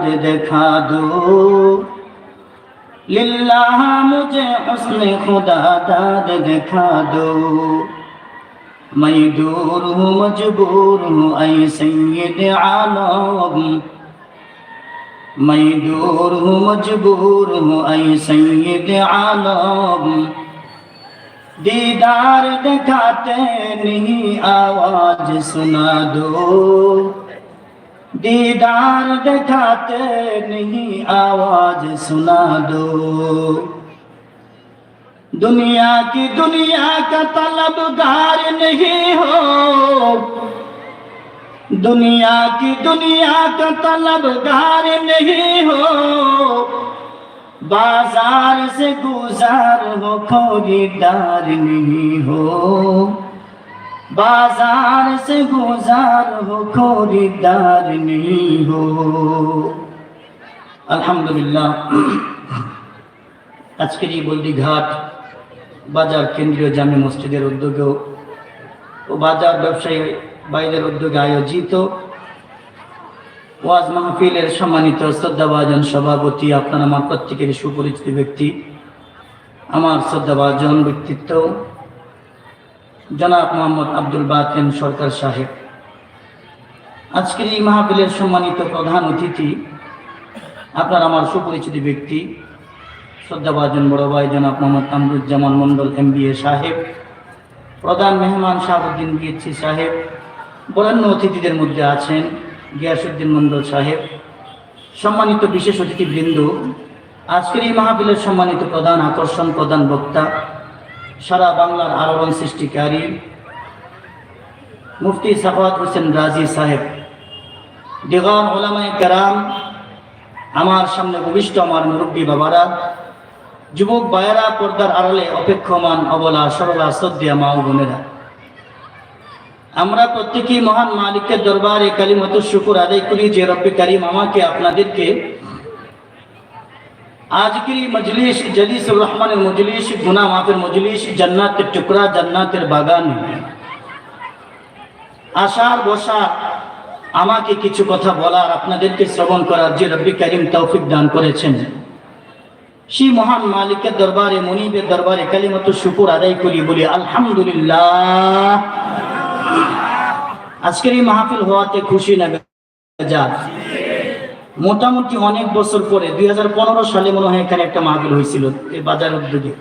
दाद दिखा दो लिल्लाह, मुझे हुस्न खुदा दाद दिखा दो मैं दूर हूँ, मजबूर हूँ ऐ सैयद आलम। मैं दूर हूँ, मजबूर हूँ ऐ सैयद आलम। दीदार दिखाते नहीं, आवाज़ सुना दो दीदार दिखाते नहीं, आवाज़ सुना दो। दुनिया की दुनिया का तलबगार नहीं हो। दुनिया की दुनिया का तलबगार नहीं हो। बाज़ार से गुजार हो खरीदार नहीं हो। बाजार से गुजार हो खरीदार नहीं हो আলহামদুলিল্লাহ আজকের এই বলদি ঘাট বাজার কেন্দ্রীয় জামে মসজিদের উদ্যোগেও ও বাজার ব্যবসায়ী বাইরের উদ্যোগে আয়োজিত ওয়াজ মাহফিলের সম্মানিত শ্রদ্ধাভাজন সভাপতি আপনার আমার প্রত্যেকের সুপরিচিত ব্যক্তি আমার শ্রদ্ধাভাজন ব্যক্তিত্ব জনাব মোহাম্মদ আব্দুল বাতেন সরকার সাহেব। আজকের এই মাহফিলের সম্মানিত প্রধান অতিথি, আপনার আমার সুপরিচিত ব্যক্তি, শ্রদ্ধাভাজন বড় ভাই জনাব Mohammad Kamruzzaman Mandal M B A সাহেব, প্রধান মেহমান শাহাবুদ্দিন বিএসসি সাহেব, বরেণ্য অতিথিদের মধ্যে আছেন গিয়াসুদ্দিন মন্ডল সাহেব। সম্মানিত বিশেষ অতিথিবৃন্দ, আজকের এই মাহফিলের সম্মানিত প্রধান, আকর্ষণ প্রধান বক্তা সারা বাংলার আলোড়ন সৃষ্টিকারী মুফতি সাফাত হোসেন রাজি সাহেব। দেগান ওলামায় কেরাম, আমার সামনে ভূমিষ্ঠ আমার মুরব্বী বাবারা, যুবক বায়রা পর্দার আড়ালে অপেক্ষমান অবলা সরলা শ্রদ্ধা মা বোনেরা। আমরা প্রত্যেকেই মহান মালিকের দরবারে কালিমত শুকুর আদায় করি যে রব্বে কারিম আমাকে আপনাদেরকে আজকের এই মজলিস জলিসুর রহমানের মজলিস গুনা মাফের মজলিস, জান্নাতের টুকরা, জান্নাতের বাগান। আশার বসা আমাকে কিছু কথা বলার, আপনাদেরকে শ্রবণ করার যে রব্বি কারিম তৌফিক দান করেছেন। সেই মহান মালিকের দরবারে, মনিবের দরবারে কালিমত শুকুর আদায় করি, বলি আলহামদুলিল্লাহ। আজকের এই মাহফিল হওয়াতে খুশি না মোটামুটি অনেক বছর পরে, দুই হাজার পনেরো সালে মনে হয় এখানে একটা মাহফিল হয়েছিল এই বাজার উদ্যোগে।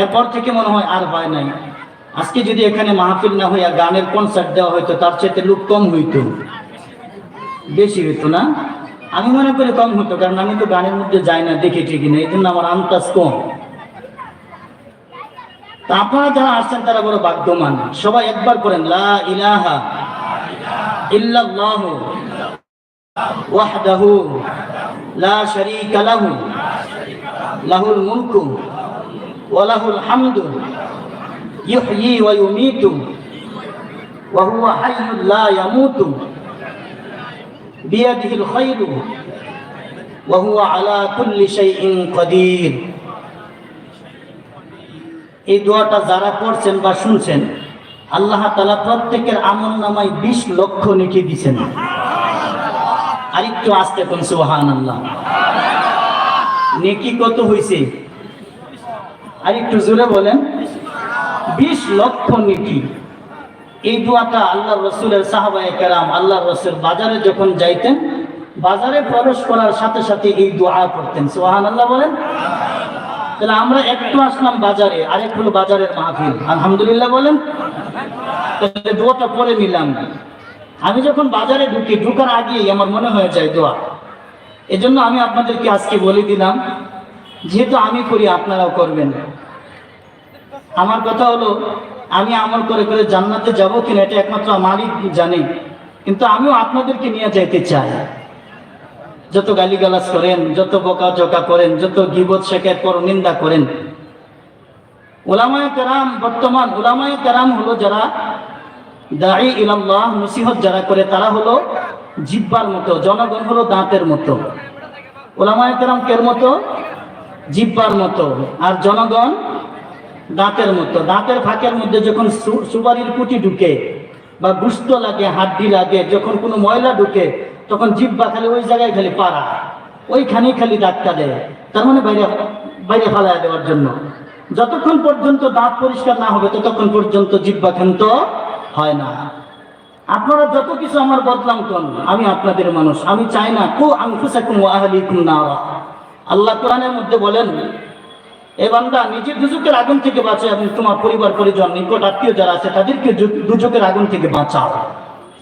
এরপর থেকে মনে হয় আর হয় নাই। আজকে যদি এখানে মাহফিল না হইয়া গানের কনসার্ট দেওয়া হইতো, তার চাইতে লোক কম হইতো। বেশি হইতো না। আমি মনে করি কম হতো কারণ আমি তো গানের মধ্যে যাই না, দেখি ঠিকই না এই জন্য আমার আন্দাজ কম। তা আপনারা যারা আসছেন, তারা বড় ভাগ্যমান সবাই একবার করেন, লা ইলাহা ইল্লাল্লাহু। লাহুল মুলকু ওয়া লাহুল হামদু ইহয়ি ওয়া ইউমীতু ওয়া হুয়া হাইয়্যুন লা ইয়ামুতু বিয়াদিহিল খায়রু ওয়া হুয়া আলা কুল্লি শাইইন কাদির এই দোয়াটা যারা পড়ছেন বা শুনছেন, আল্লাহ তালা প্রত্যেকের আমল নামায় বিশ লক্ষ নেকি দিছেন। আরেকটু আসতে কোন সুহান আল্লাহ নেকি কত হয়েছে আরেকটু জোরে বলেন। বিশ লক্ষ নেকি। এই দোয়াটা আল্লাহ রসুলের সাহাবায় কেরাম আল্লাহ রসুল বাজারে যখন যাইতেন, বাজারে প্রবেশ করার সাথে সাথে এই দোয়া করতেন। সোহান আল্লাহ বলেন। তাহলে আমরা একটু আসলাম বাজারে, আরেক হলো বাজারের মাহফিল। আলহামদুলিল্লাহ বলেন। তাহলে দোয়াটা পরে নিলাম। আমি যখন বাজারে ঢুকি, ঢুকার আগেই আমার মনে হয়ে যায় দোয়া। এজন্য আমি আপনাদেরকে আজকে বলে দিলাম, যেহেতু আমি করি, আপনারাও করবেন। আমার কথা হলো, আমি আমল করে করে জান্নাতে যাব কিনা, এটা একমাত্র আমারই জানে। কিন্তু আমিও আপনাদেরকে নিয়ে যাইতে চাই। যত গালিগালাজ করেন, যত বোকা জোকা করেন, যত গিবত শেখাত পর নিন্দা করেন। ওলামায় কেরাম, বর্তমান ওলামায় কেরাম হলো যারা দায়ী ইলাল্লাহ নসিহত যারা করে, তারা হলো জিব্বার মতো, জনগণ হলো দাঁতের মতো। ওলামায় মতো, জিব্বার মতো, আর জনগণ দাঁতের মতো। দাঁতের ফাঁকের মধ্যে যখন সু- সুপারির কুটি ঢুকে বা গুস্ত লাগে, হাড্ডি লাগে, যখন কোনো ময়লা ঢুকে, তখন জিব্বা খালি ওই জায়গায় খালি পাড়া। ওইখানেই খালি ধাক্কা দেয় তার মানে বাইরে বাইরে ফালায় দেওয়ার জন্য। যতক্ষণ পর্যন্ত দাঁত পরিষ্কার না হবে, ততক্ষণ পর্যন্ত জিব্বা ক্ষান্ত হয় না। আপনারা যত কিছু আমার বদলাম কন আমি আপনাদের মানুষ। আমি চাই না, কু আনফুসাকুম ওয়া আহলিকুম নারা। আল্লাহ কোরআনের মধ্যে বলেন, এ বান্দা, নিজের দুজকের আগুন থেকে বাঁচো এবং তোমার পরিবার, পরিজন, নিকট আত্মীয় যারা আছে, তাদেরকে দুজকের আগুন থেকে বাঁচাও।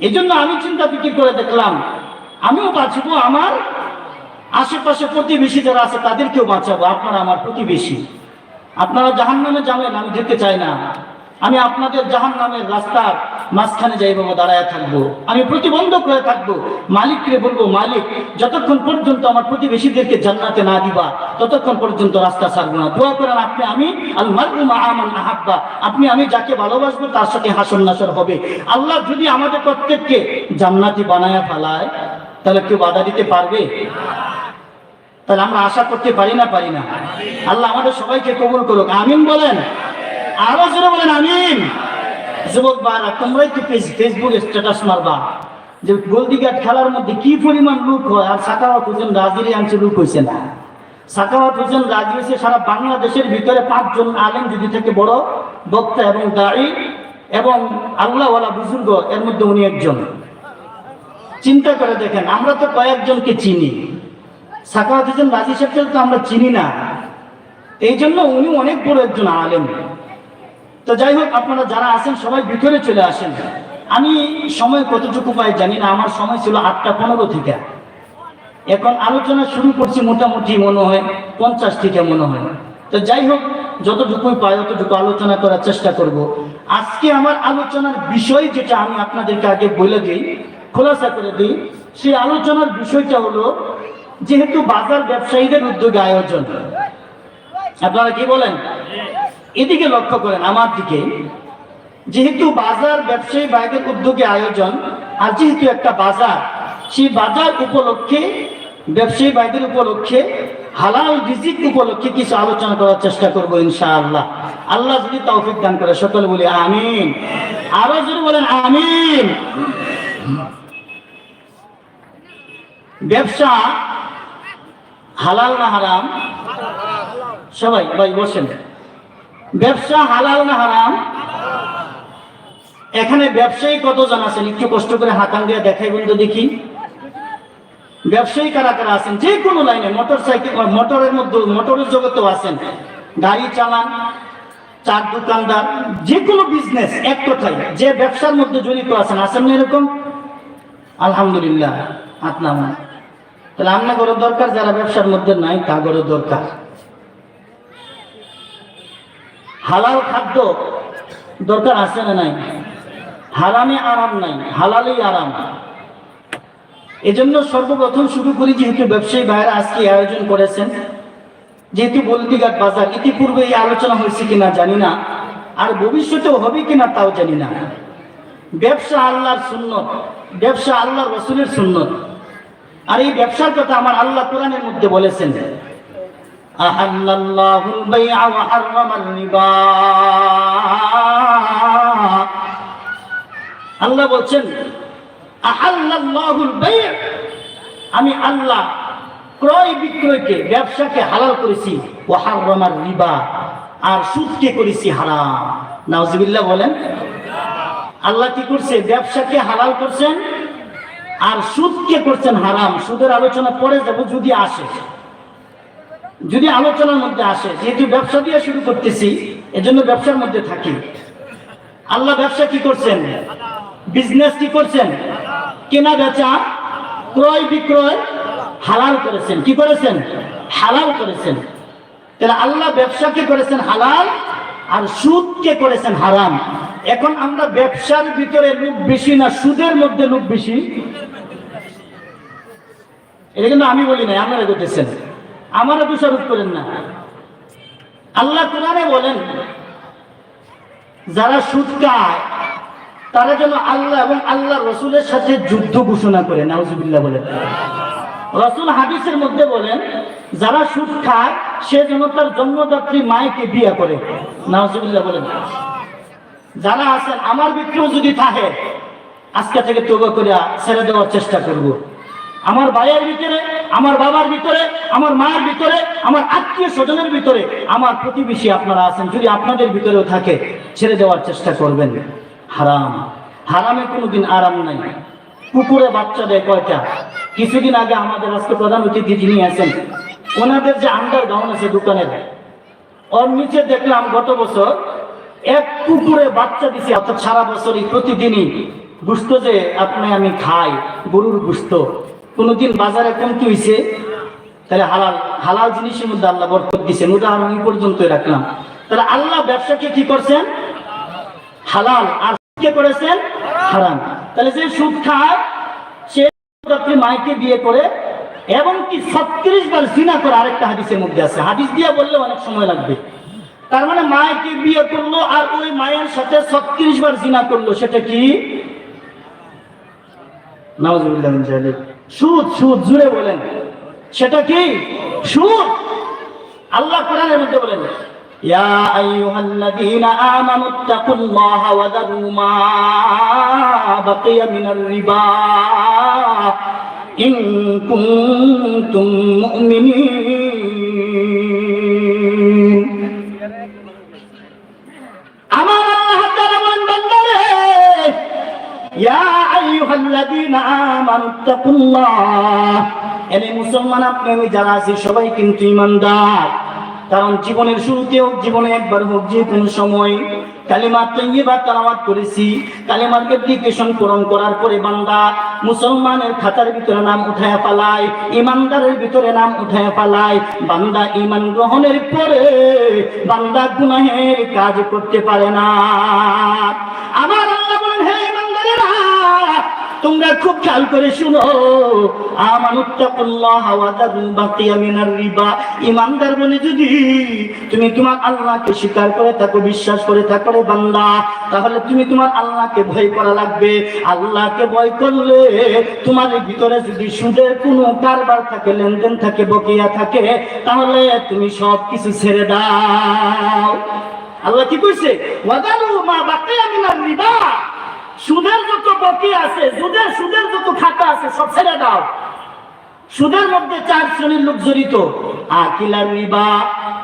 এই জন্য আমি চিন্তা ফিকির করে দেখলাম, আমিও বাঁচবো, আমার আশেপাশে প্রতিবেশী যারা আছে, তাদেরকেও বাঁচাবো। আপনারা আমার প্রতিবেশী। আপনারা জাহান নামে যাবেন, আমি যেতে চাই না। আমি আপনাদের জাহান নামের রাস্তার মাঝখানে যাই বাবা দাঁড়ায় থাকব। আমি প্রতিবন্ধক হয়ে থাকব। মালিককে বলব, মালিক, যতক্ষণ পর্যন্ত আমার প্রতিবেশীদেরকে জান্নাতে না দিবা, ততক্ষণ পর্যন্ত রাস্তা ছাড়বো না। দোয়া করেন, আপনি আমি আহাব্বা। আপনি আমি যাকে ভালোবাসবো, তার সাথে হাসন নাসর হবে। আল্লাহ যদি আমাদের প্রত্যেককে জান্নাতি বানায়া ফেলায়, তাহলে কেউ বাধা দিতে পারবে? তাহলে আমরা আশা করতে পারি না পারি না? আল্লাহ আমাদের সবাইকে কবুল করুক। আমিন বলেন। আরও জোরে বলেন, আমিন। যুবক বারা তোমরাই তো ফেসবুক স্ট্যাটাস মারবা। যে গোলদিঘাট খেলার মধ্যে কি পরিমাণ লোক হয়, আর সাকাওয়াত হোসেন রাজিরে আনছে, লোক হয়েছে না। সাকাওয়াত হোসেন রাজি হয়েছে, সারা বাংলাদেশের ভিতরে পাঁচজন আলেম যদি থেকে, বড়, বক্তা এবং দায়ী এবং আল্লাহওয়ালা বুজুর্গ, এর মধ্যে উনি একজন। চিন্তা করে দেখেন, আমরা তো কয়েকজনকে চিনি। সাকাওয়াত হোসেন রাজি সাহেবকে তো আমরা চিনি না। এই জন্য উনি অনেক বড় একজন আলেম। তো যাই হোক, আপনারা যারা আছেন, সবাই ভিতরে চলে আসেন। আমি সময় কতটুকু পাই জানি না, আমার সময় ছিল আটটা পনেরো থেকে। এখন আলোচনা শুরু করছি মোটামুটি মনে হয় পঞ্চাশ থেকে মনে হয়। তো যাই হোক, যতটুকুই পাই ততটুকু আলোচনা করার চেষ্টা করব। আজকে আমার আলোচনার বিষয় যেটা আমি আপনাদেরকে আগে বলে দিই, খোলাসা করে দিই, সেই আলোচনার বিষয়টা হলো, যেহেতু বাজার ব্যবসায়ীদের উদ্যোগে আয়োজন। আপনারা কি বলেন? এদিকে লক্ষ্য করেন আমার দিকে, যেহেতু বাজার, ব্যবসায়ী, বাইরের উদ্যোগে আয়োজন, আর যেহেতু একটা বাজার, সেই বাজার উপলক্ষে, ব্যবসায়ী বাইদের উপলক্ষে, হালাল রিজিক উপলক্ষে কিছু আলোচনা করার চেষ্টা করব ইনশাআল্লাহ। আল্লাহ যদি তৌফিক দান করে, সকলে বলি আমিন। আরও যদি বলেন আমিন। ব্যবসা হালাল না হারাম? সবাই ভাই বসেন। ব্যবসা হালাল না হারাম? এখানে ব্যবসায়ী কতজন আছেন? একটু কষ্ট করে হাতান দিয়ে দেখাইবেন তো দেখি। ব্যবসায়ী কারা কারা আছেন? যে কোনো লাইনে, মোটর সাইকেল মোটরের মধ্যে, মোটরের জগতেও আছেন। গাড়ি চালান, চার দোকানদার, যে কোনো বিজনেস এক কথায়, যে ব্যবসার মধ্যে জড়িত আছেন আছেন না এরকম? আলহামদুলিল্লাহ নামান তাহলে আপনার দরকার, যারা ব্যবসার মধ্যে নাই তা দরকার। হালাল খাদ্য দরকার আছে না নাই? হারামে আরাম নাই, হালালেই আরাম। এজন্য সর্বপ্রথম শুরু করি, যেহেতু ব্যবসায়ী ভাইয়েরা আজকে আয়োজন করেছেন, যেহেতু বলদিঘাট বাজার, ইতিপূর্বে এই আলোচনা হয়েছে কিনা জানি না, আর ভবিষ্যতেও হবে কিনা তাও জানি না। ব্যবসা আল্লাহর সুন্নত, ব্যবসা আল্লাহর রসুলের সুন্নত। আর এই ব্যবসার কথা আমার আল্লাহ কোরআনের মধ্যে বলেছেন। أحل الله البيع وحرم الربا আল্লাহ বলছেন আহাল্লাহুল বাই' আমি আল্লাহ ক্রয় বিক্রয়কে ব্যবসাকে হালাল করেছি ও হারামার রিবা আর সুদকে করেছি হারাম নাউজুবিল্লাহ বলেন আল্লাহ কি করছে ব্যবসাকে হালাল করছেন আর সুদকে করছেন হারাম সুদের আলোচনা পরে যাব যদি আসে যদি আলোচনার মধ্যে আসে, যেহেতু ব্যবসা দিয়ে শুরু করতেছি, এজন্য ব্যবসার মধ্যে থাকি। আল্লাহ ব্যবসা কি করছেন? বিজনেস কি করছেন? কেনা বেচা, ক্রয় বিক্রয় হালাল করেছেন। কি করেছেন? হালাল করেছেন। তাহলে আল্লাহ ব্যবসাকে করেছেন হালাল আর সুদকে করেছেন হারাম। এখন আমরা ব্যবসার ভিতরে লোক বেশি না, সুদের মধ্যে লোক বেশি? এটা কিন্তু আমি বলি নাই, আপনারা করতেছেন। আমারও দোষারোপ করেন না। আল্লাহ কোরআনে বলেন, যারা সুদ খায়, তারা যেন আল্লাহ এবং আল্লাহ রসুলের সাথে যুদ্ধ ঘোষণা করে, নাউজুবিল্লাহ বলেন রসুল হাদিসের মধ্যে বলেন, যারা সুদ খায়, সে যেন তার জন্মদাত্রী মায়েকে বিয়ে করে, নাউজুবিল্লাহ বলেন। যারা আছেন, আমার বিক্রিও যদি থাকে, আজকে থেকে তবা করে ছেড়ে দেওয়ার চেষ্টা করব। আমার ভাইয়ের ভিতরে আমার বাবার ভিতরে, আমার মায়ের ভিতরে, আমার আত্মীয় স্বজনের ভিতরে, আমার প্রতিবেশী আপনারা আছেন, যদি আপনাদের ভিতরেও থাকে, ছেড়ে দেওয়ার চেষ্টা করবেন। হারাম। হারামে কোনোদিন আরাম নাই। কুকুরে বাচ্চা দেয় কয়টা? কিছুদিন আগে আমাদের আজকে প্রধান অতিথি যিনি আছেন, ওনাদের যে আন্ডার গাউন আছে দোকানের, ওর নিচে দেখলাম গত বছর এক কুকুরে বাচ্চা দিছে, অর্থাৎ সারা বছরই, প্রতিদিনই গুস্ত যে আপনি আমি খাই, গরুর গুস্ত। কোনোদিন বাজারে কমতি হইছে? তাহলে হালাল হালাল জিনিসের মধ্যে আল্লাহ বরকত দিছেন উদাহরণ এই পর্যন্তই রাখলাম। তাহলে আল্লাহ ব্যবসাকে কি করছেন? হালাল। আর কে করেছেন? হারাম। তাহলে যে সুদ খায়, সে আপনি মাইকে বিয়ে করে এবং কি ছত্রিশ বার জিনা করে আরেকটা হাদিসের মধ্যে আছে। হাদিস দিয়ে বললে অনেক সময় লাগবে। তার মানে মায়েকে বিয়ে করল আর ওই মায়ের সাথে ছত্রিশ বার জিনা করল, সেটা কি? জালিক। সুদ সুদ, জুড়ে বলেন। সেটা কি? সুদ? আল্লাহ কোরআনের মধ্যে বলেন, ইয়া আইয়ুহাল্লাযীনা আমানুত্তাকুল্লাহা ওয়া যারু মা বাকিয়া মিনার রিবা। ইন কুনতুম মুমিনিন। আমার আল্লাহ তাআলা বলেন, বান্দারে, ইয়া মুসলমান আপনি আমি যারা আছি, সবাই কিন্তু ইমানদার কারণ জীবনের শুরুতে হোক, জীবনে একবার হোক, যে কোনো সময় কালিমা তৈবা তালাওয়াত করেছি, কালিমার অ্যাপ্লিকেশন পূরণ করার পরে বান্দা মুসলমানের খাতার ভিতরে নাম উঠায় পালায় ইমানদারের ভিতরে নাম উঠায় পালায়। বান্দা ইমান গ্রহণের পরে বান্দা গুনাহের কাজ করতে পারে না। আমার তোমরা খুব খেয়াল করে শুনো। ইমানদার বলে যদি তুমি তোমার আল্লাহকে স্বীকার করে থাকো, বিশ্বাস করে থাকো বান্দা, তাহলে তুমি তোমার আল্লাহকে ভয় করা লাগবে। আল্লাহকে ভয় করলে তোমার ভিতরে যদি সুদের কোনো কারবার থাকে, লেনদেন থাকে, বকিয়া থাকে, তাহলে তুমি সব কিছু ছেড়ে দাও। আল্লাহ কি কইছে? ওয়াদারু মা মিনার রিবা। সুদের যত বকি আছে সুদের সুদের যত খাতা আছে, সব ছেড়ে দাও। সুদের মধ্যে চার শ্রেণির লোক জড়িত। আকিলার রিবা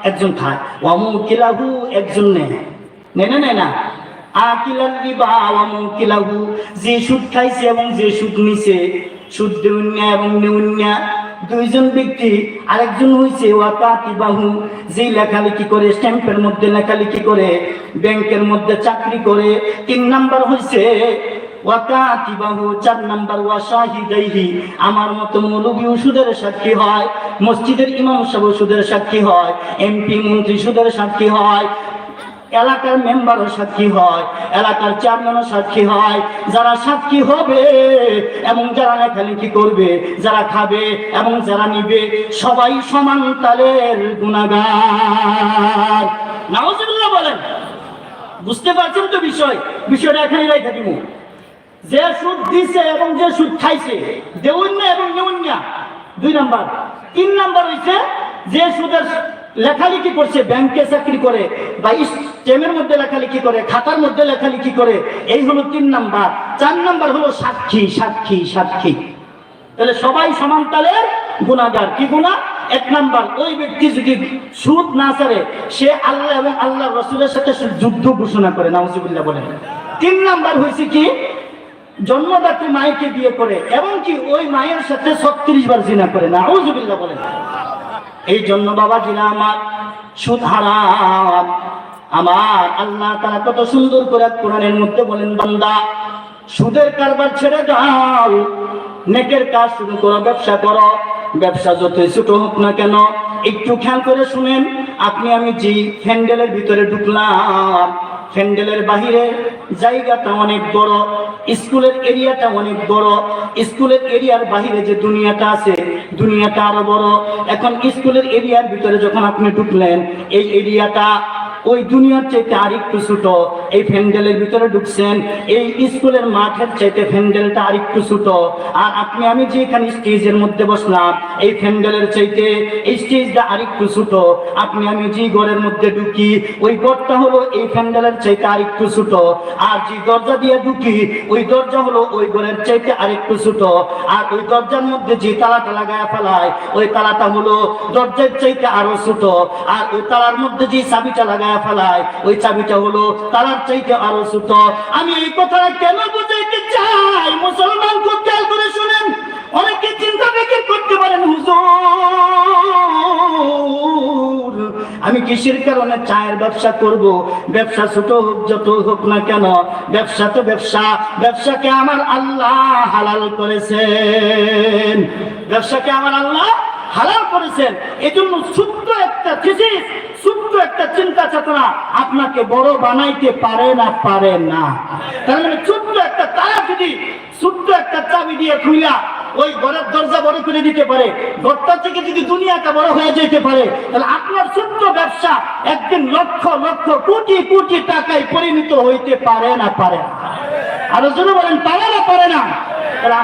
একজন খায় অমুকিলাহু একজন নেয়। নেয় না নেয় না? আকিলার রিবা অমুকিলাহু যে সুদ খাইছে এবং যে সুদ নিছে, সুদ দেউন্যা এবং নেউন্যা। দুইজন ব্যক্তি, আরেকজন হইছে ওয়াকাতি বাহু যে লেখালেখি করে, স্ট্যাম্পের মধ্যে লেখালেখি করে, ব্যাংকের মধ্যে চাকরি করে। তিন নাম্বার বাহু, চার নাম্বার আমার মতো মৌলবী সুদের সাক্ষী হয়, মসজিদের ইমাম সাহেব সুদের সাক্ষী হয়, এমপি মন্ত্রী সুদের সাক্ষী হয় এলাকার মেম্বারও সাক্ষী হয়, এলাকার চেয়ারম্যানও সাক্ষী হয়। যারা সাক্ষী হবে, এবং যারা লেখালেখি করবে, যারা খাবে, এবং যারা নিবে, সবাই সমান তালের গুণাগার। নাওজুবিল্লাহ বলেন। বুঝতে পারছেন তো বিষয়? বিষয়টা এখানে রেখে দিব। যে সুদ দিছে এবং যে সুদ খাইছে দেউন্যা এবং নেউন্যা দুই নাম্বার। তিন নাম্বার হইছে, যে সুদের লেখালেখি করছে, ব্যাংকে চাকরি করে বা স্টেমের মধ্যে লেখালেখি করে, খাতার মধ্যে লেখালেখি করে, এই হলো তিন নাম্বার। চার নাম্বার হলো সাক্ষী সাক্ষী সাক্ষী। তাহলে সবাই সমান তালের গুণাগার। কি গুণা? এক নাম্বার, ওই ব্যক্তি যদি সুদ না ছাড়ে সে আল্লাহ এবং আল্লাহ রসুলের সাথে যুদ্ধ ঘোষণা করে, নাউজিবুল্লাহ বলেন তিন নাম্বার হয়েছে কি? জন্মদাত্রী মায়েকে বিয়ে করে, এবং কি ওই মায়ের সাথে ছত্রিশ বার জিনা করে না বলেন এই জন্য বাবা জিনা আমার সুদ আমার আল্লাহ তারা কত সুন্দর করে কোরআনের মধ্যে বলেন, বান্দা, সুদের কারবার ছেড়ে দাও নেকের কাজ শুরু করো, ব্যবসা করো, ব্যবসা যতই ছোট হোক না কেন, একটু খেয়াল করে শুনেন, আপনি আমি যে হ্যান্ডেলের ভিতরে ঢুকলাম, হ্যান্ডেলের বাহিরে জায়গাটা অনেক বড়, স্কুলের এরিয়াটা অনেক বড়, স্কুলের এরিয়ার বাহিরে যে দুনিয়াটা আছে দুনিয়াটা আরও বড়। এখন স্কুলের এরিয়ার ভিতরে যখন আপনি ঢুকলেন, এই এরিয়াটা ওই দুনিয়ার চাইতে আর একটু ছোট। এই ফ্যান্ডেলের ভিতরে ঢুকছেন, এই স্কুলের মাঠের চাইতে ফ্যান্ডেলটা আরেকটু ছোট। আর আপনি, আমি যে এখানে স্টেজের মধ্যে বসলাম, এই ফ্যান্ডেলের চাইতে এই স্টেজটা আরেকটু ছোট। আপনি, আমি যে ঘরের মধ্যে ঢুকি, ওই ঘরটা হলো এই ফ্যান্ডেলের চাইতে আরেকটু ছোট। আর যে দরজা দিয়ে ঢুকি, ওই দরজা হলো ওই ঘরের চাইতে আরেকটু ছোট। আর ওই দরজার মধ্যে যে তালাটা লাগায় ফেলায়, ওই তালাটা হলো দরজার চাইতে আরও ছোট। আর ওই তালার মধ্যে যে চাবিটা লাগায় ফেলায়, ওই চাবিটা হলো তালার চাইতে আরও ছোট। আমি এই কথাটা কেন বুঝাইতে চাই? মুসলমান খুব খেয়াল করে শুনেন। অনেকে চিন্তা দেখে করতে পারেন, হুজুর, আমি কিসের কারণে চায়ের ব্যবসা করব? ব্যবসা ছোট হোক, যত হোক না কেন, ব্যবসা তো ব্যবসা। ব্যবসাকে আমার আল্লাহ হালাল করেছেন। ব্যবসাকে আমার আল্লাহ হালাল করেছেন। এজন্য একটা থিসিস ছোট্ট একটা চিন্তা চেতনা আপনাকে বড় বানাইতে পারে না পারে না। তার মানে ছোট্ট একটা তারা যদি ছোট্ট একটা চাবি দিয়ে খুইলা ওই ঘরের দরজা বড় করে দিতে পারে ঘরটা থেকে যদি দুনিয়াটা বড় হয়ে যেতে পারে, তাহলে আপনার ছোট্ট ব্যবসা একদিন লক্ষ লক্ষ, কোটি কোটি টাকায় পরিণত হইতে পারে না পারে আরও জন্য বলেন, পারে না পারে না।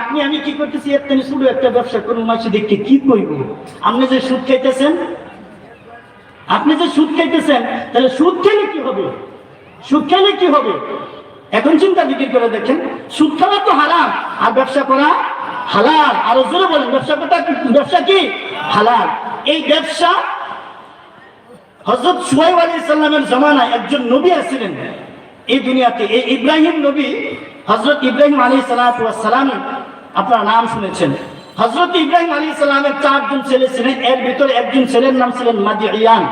আপনি, আমি কি করতেছি থেকে শুধু একটা ব্যবসা করুন, মাসে দেখতে কি করব? আপনি যে সুদ খাইতেছেন আপনি যে সুদ খাইতেছেন, তাহলে সুদ খেলে কি হবে? সুদ খেলে কি হবে? এখন চিন্তা বিক্রি করে দেখেন, সুদ খাওয়া তো হারাম আর ব্যবসা করা হালাল। আরও জোরে বলেন, ব্যবসা করা ব্যবসা কি? হালাল। এই ব্যবসা হজরত সুহাইব আলী সাল্লামের জমানায় একজন নবী আসছিলেন এই দুনিয়াতে। এই ইব্রাহিম নবী হজরত ইব্রাহিম আলী সালাম আপনার নাম শুনেছেন। হজরত ইব্রাহিম আলী সালামের চারজন ছেলে ছিলেন। এর ভিতরে একজন ছেলের নাম ছিলেন মাদিয়ান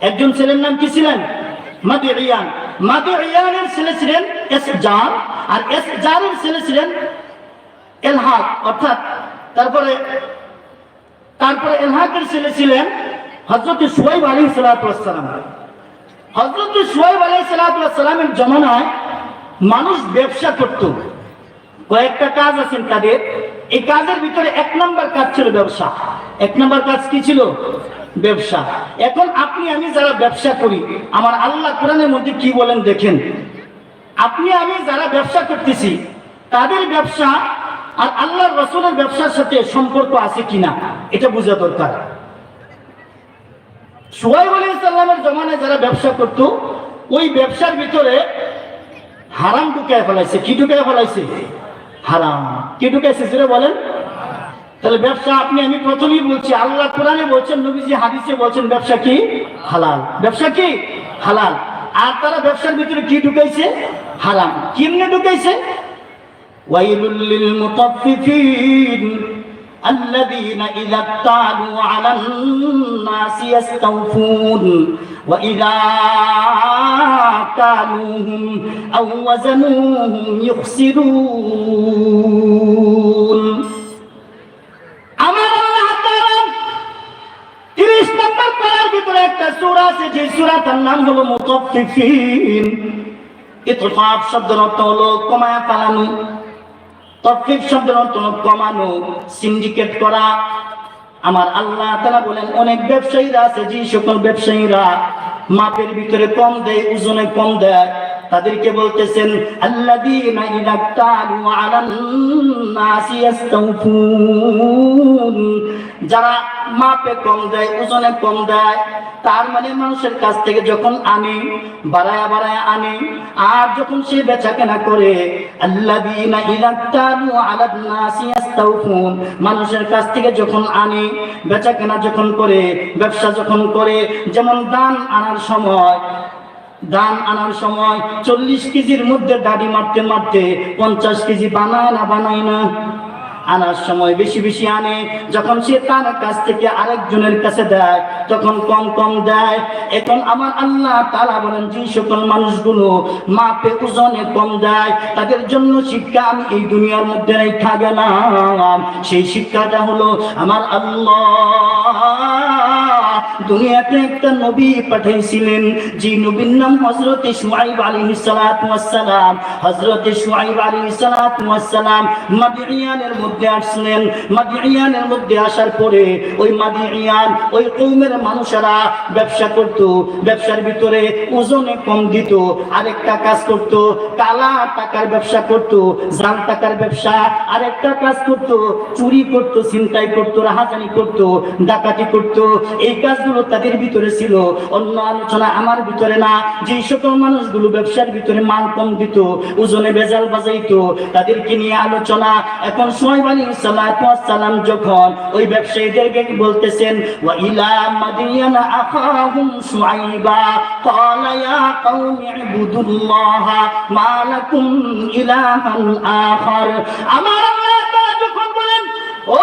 একজন ছেলের নাম কি ছিলেন? মাদি ইয়ান মাদি মাদিয়ানের ছেলে ছিলেন এস জান আর এস জানের ছেলে ছিলেন এলহাক। অর্থাৎ তারপরে তারপরে এলহাকের ছেলে ছিলেন হজরত সুয়াইব আলী সালাম হজরত সুয়াইব আলী সালামের জমানায় মানুষ ব্যবসা করত। কয়েকটা কাজ আছেন তাদের। এই কাজের ভিতরে এক নম্বর কাজ ছিল ব্যবসা। এক নম্বর কাজ কি ছিল? ব্যবসা। এখন আপনি, আমি যারা ব্যবসা করি, আমার আল্লাহ কোরআনের মধ্যে কি বলেন দেখেন। আপনি, আমি যারা ব্যবসা করতেছি, তাদের ব্যবসা আর আল্লাহর রসুলের ব্যবসার সাথে সম্পর্ক আছে কিনা, এটা বোঝা দরকার। সোহাইব আলী সাল্লামের জমানায় যারা ব্যবসা করত, ওই ব্যবসার ভিতরে হারাম ঢুকায় ফেলাইছে। কি ঢুকায় ফেলাইছে? হারাম। কি ঢুকেছে? সেটা বলেন। তাহলে ব্যবসা আপনি, আমি প্রথমেই বলছি, আল্লাহ কোরআনে বলছেন, নবীজি হাদিসে বলছেন, ব্যবসা কি? হালাল। ব্যবসা কি? হালাল। আর তারা ব্যবসার ভিতরে কি ঢুকাইছে হারাম। কেমনে ঢুকাইছে ওয়াইলুল লিল মুতাফফিফিন। الذين إذا اكتالوا على الناس يستوفون وإذا كالوهم أو وزنوهم يخسرون আমার আল্লাহ তাআলা 30 নম্বর পারার ভিতরে একটা সূরা আছে যে সূরাটার নাম হলো মুতাফফিফিন ইতফাফ শব্দের অর্থ হলো কমায়া পালানো তফিক শব্দের অর্থ কমানো সিন্ডিকেট করা। আমার আল্লাহ তারা বলেন, অনেক ব্যবসায়ীরা আছে, যে সকল ব্যবসায়ীরা মাপের ভিতরে কম দেয়, ওজনে কম দেয়। তাদেরকে বলতেছেন যারা মাপে কম দেয়, ওজনে কম দেয়, তার মানে মানুষের কাছ থেকে যখন আনে, বাড়ায়া বাড়ায় আনে, আর যখন সে বেচা কেনা করে, আল্লাযীনা মানুষের কাছ থেকে যখন আনে বেচা কেনা যখন করে, ব্যবসা যখন করে, যেমন দান আনার সময় ধান আনার সময় চল্লিশ কেজির মধ্যে দাড়ি মারতে মারতে পঞ্চাশ কেজি বানায় না বানায় না। আনার সময় বেশি বেশি আনে। যখন সে তার কাছ থেকে আরেকজনের কাছে দেয়, তখন কম কম দেয়। এখন আমার আল্লাহ তারা বলেন, যে সকল মানুষগুলো মাপে, ওজনে কম দেয়। তাদের জন্য শিক্ষা আমি এই দুনিয়ার মধ্যে রেখা গেলাম। সেই শিক্ষাটা হলো আমার আল্লাহ। দুনিয়াতে একটা নবী যে নবীর নাম হযরত শুআইব আলাইহিস সালাম। মাদিয়ানের মধ্যে আসলেন। মাদিয়ানের মধ্যে আসার পরে ওই মাদিয়ান, ওই কওমের মানুষেরা ব্যবসা করত, ব্যবসার ভিতরে ওজনে কম দিত, আরেকটা কাজ করত কালা টাকার ব্যবসা করত, জাল টাকার ব্যবসা, আরেকটা কাজ করত, চুরি করত, ছিনতাই করত, রাহাজানি করত, ডাকাতি করত। এই গুলো তাদের ভিতরে ছিল। অন্য আলোচনা আমার ভিতরে না। যে সকল মানুষগুলো ব্যবসার ভিতরে মাল কম দিত, ওজনে বেজাল বাজাইতো, তাদেরকে নিয়ে আলোচনা। এখন সোহেব আলী সালাম যখন ওই ব্যবসায়ীদেরকে বলতেছেন, ওয়া আমার আল্লাহ যখন বলেন, ও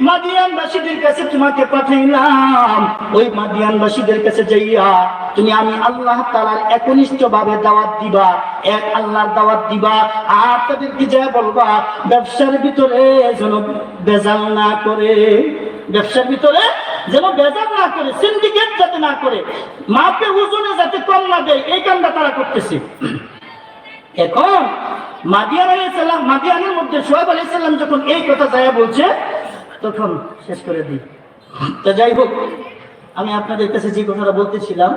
মাদিয়ানবাসীদের কাছে তোমাকে পাঠাইলাম। ওই মাদিয়ানবাসীদের কাছে যাইয়া তুমি আমি আল্লাহ তাআলার একনিষ্ঠ ভাবে দাওয়াত দিবা। এক আল্লাহর দাওয়াত দিবা। আর তাদেরকে যা বলবা, ব্যবসার ভিতরে যেন বেজাল না করে, ব্যবসার ভিতরে যেন বেজাল না করে সিন্ডিকেট যাতে না করে, মাপে ওজনে যাতে কম না দেয়, এই কামটা তারা করতেছে। এখন মাদিয়ান আলাইসাল্লাম মাদিয়ানের মধ্যে সোহেব আলাইসাল্লাম যখন এই কথা যায় বলছে তখন শেষ করে দিই। তো যাই হোক, আমি আপনাদের কাছে যে কথাটা বলতেছিলাম,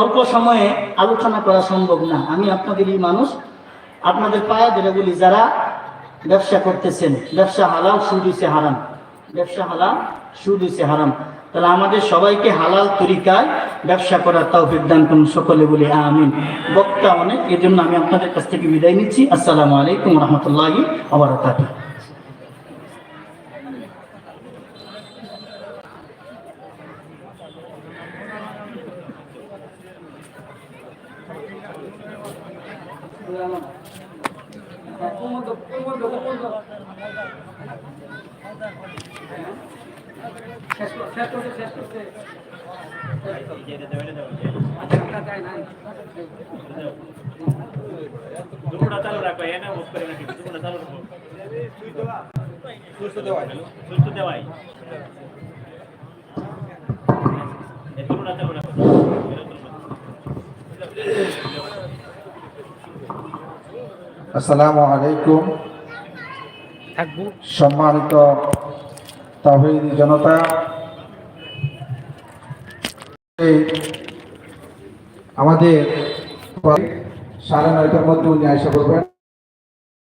অল্প সময়ে আলোচনা করা সম্ভব না। আমি আপনাদেরই মানুষ, আপনাদের পায়া ধরে বলি যারা ব্যবসা করতেছেন, ব্যবসা হালাল, সুদ হইছে হারাম। ব্যবসা হালাল, সুদ হইছে হারাম। তাহলে আমাদের সবাইকে হালাল তরিকায় ব্যবসা করার তৌফিক দান করুন, সকলে বলি আমিন। বক্তা অনেক এই জন্য আমি আপনাদের কাছ থেকে বিদায় নিচ্ছি। আসসালামু আলাইকুম রহমতুল্লাহি আবার দুপুরটা চালু রাখো এনে বুক করে নাকি দুপুরটা চালু রাখো সুস্থ দেওয়াই সুস্থ দেওয়াই দুপুরটা চালু রাখো আসসালামু আলাইকুম। সম্মানিত তাহিদি জনতা। আমাদের সাড়ে নয়টার মধ্যে উনি আসা করবেন